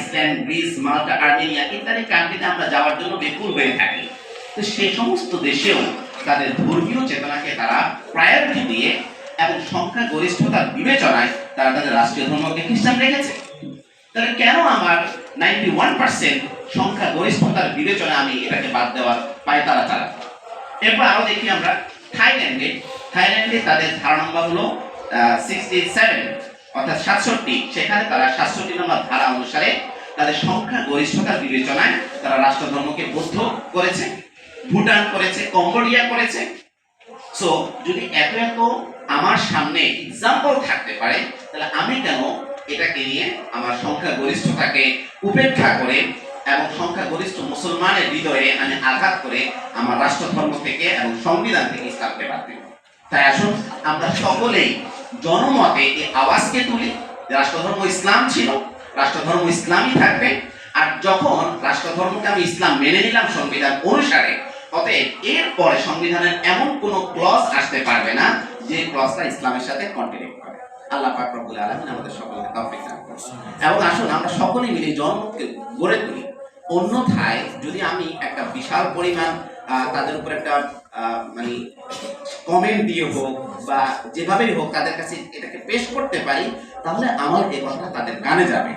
Iceland Greece মাল্টা Armenia ইত্যাদি কান্ট্রিতে আমরা যাওয়ার জন্য বেকুল হয়ে থাকি। তো সেই সমস্ত দেশেও তাদের ধর্মীয় চেতনাকে তারা প্রায়োরিটি দিয়ে এবং সংখ্যা গরিষ্ঠতার বিবেচনায় তারা তাদের রাষ্ট্রীয় ধর্মকে খ্রিস্টান রেখেছে। তাহলে কেন আমার নাইনটি ওয়ান পার্সেন্ট সংখ্যা গরিষ্ঠতার বিবেচনা আমি এটাকে বাদ দেওয়ার পায় তারা এরপর আরও দেখি আমরা থাইল্যান্ডে। থাইল্যান্ডে তাদের ধারা নম্বর হলো সিক্সটি সেভেন অর্থাৎ সাতষট্টি, সেখানে তারা সাতষট্টি নম্বর ধারা অনুসারে তাদের সংখ্যা বিবেচনায় তারা রাষ্ট্রধর্মকে করেছে, ভুটান করেছে, কম্বোডিয়া করেছে। সো যদি এত এত আমার সামনে এক্সাম্পল থাকতে পারে, তাহলে আমি কেন এটাকে নিয়ে আমার সংখ্যা গরিষ্ঠতাকে উপেক্ষা করে এবং সংখ্যা গরিষ্ঠ মুসলমানের হৃদয়ে আমি আঘাত করে আমার রাষ্ট্রধর্ম থেকে এবং সংবিধান থেকে তাই আসুন, আমরা সকলেই জনমতে এই আওয়াজকে তুলি রাষ্ট্রধর্ম ইসলাম ছিল, রাষ্ট্রধর্ম ইসলামই থাকবে, আর যখন রাষ্ট্রধর্মকে আমি ইসলাম মেনে নিলাম সংবিধান অনুসারে, অতএব এরপরে সংবিধানের এমন কোন ক্লজ আসতে পারবে না যে ক্লজটা ইসলামের সাথে কন্টিনিউ করে। আল্লাহ পাক রব্বুল আলামিন আমাদের সকলকে তৌফিক দান করুন। এবং আসুন আমরা সকলে মিলে জনমতকে গড়ে তুলি। অন্যথায় যদি আমি একটা বিশাল পরিমাণ তাদের উপর একটা মানে কমেন্ট দিয়ে হোক বা যেভাবেই হোক তাদের কাছে এটাকে পেশ করতে পারি, তাহলে আমার এই কথাটা তাদের গানে যাবে।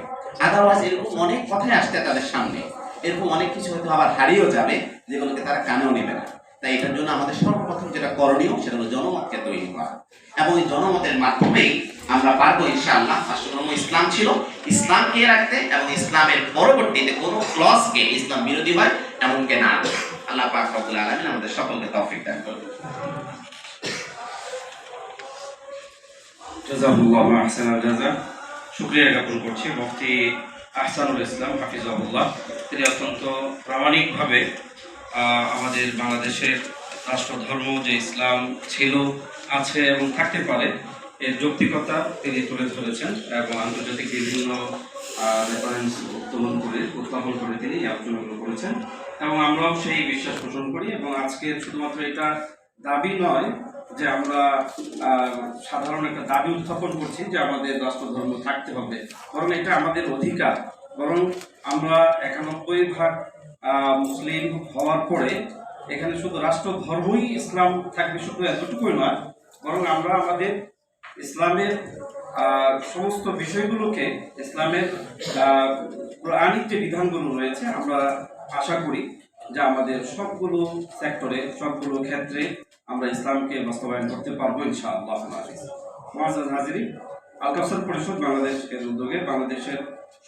আদারওয়াইজ এরকম অনেক কথাই আসতে তাদের সামনে। এরকম অনেক কিছু হয়তো আবার হারিয়েও যাবে, যেগুলোকে তারা কানেও নেবে না। তাই এটার জন্য আমাদের সর্বপ্রথম যেটা করণীয়, সেটা হলো জনমতকে তৈরি করা। এবং এই জনমতের মাধ্যমেই আমরা পারব ইনশাআল্লাহ রাষ্ট্রধর্ম ইসলাম ছিল। ইসলামকে রাখতে এবং ইসলামের পরবর্তীতে কোনো ক্লসকে ইসলাম বিরোধী হয়, এমনকে না আল্লাহ পাক রব্বুল আলামিন আমাদের সকলকে তৌফিক দান করুন। জাজাকুল্লাহ আহসানুল জাজা। শুক্রিয়া জ্ঞাপন করছি, মুফতি আহসানুল ইসলাম, হাফিজাহুল্লাহ। তিনি অত্যন্ত প্রামাণিকভাবে আমাদের বাংলাদেশের রাষ্ট্রধর্ম, যে ইসলাম ছিল, আছে এবং থাকতে পারে, এর যৌক্তিকতা তিনি তুলে ধরেছেন এবং আন্তর্জাতিক বিভিন্ন রেফারেন্স উত্তোলন করে উত্থাপন করে তিনি আলোচনাগুলো করেছেন। এবং আমরাও সেই বিশ্বাস পোষণ করি এবং আজকে শুধুমাত্র এটা দাবি নয় যে আমরা সাধারণ একটা দাবি উত্থাপন করছি যে আমাদের রাষ্ট্রধর্ম থাকতে হবে। বরং এটা আমাদের অধিকার। বরং আমরা একানব্বই ভাগ মুসলিম হওয়ার পরে এখানে শুধু রাষ্ট্রধর্মই ইসলাম থাকবে শুধু এতটুকুই নয়, বরং আমরা আমাদের ইসলামের সমস্ত বিষয়গুলোকে ইসলামের কোরআনিক যে বিধানগুলো রয়েছে আমরা আশা করি যে আমাদের সবগুলো সেক্টরে সবগুলো ক্ষেত্রে আমরা ইসলামকে বাস্তবায়ন করতে পারব ইনশাআল্লাহ মহাজাজ পরিষদ বাংলাদেশের উদ্যোগে বাংলাদেশের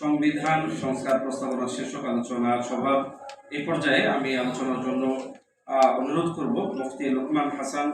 সংবিধান সংস্কার প্রস্তাবনা শীর্ষক আলোচনা সভা এই পর্যায়ে আমি আলোচনার জন্য অনুরোধ করব মুফতি লোকমান হাসান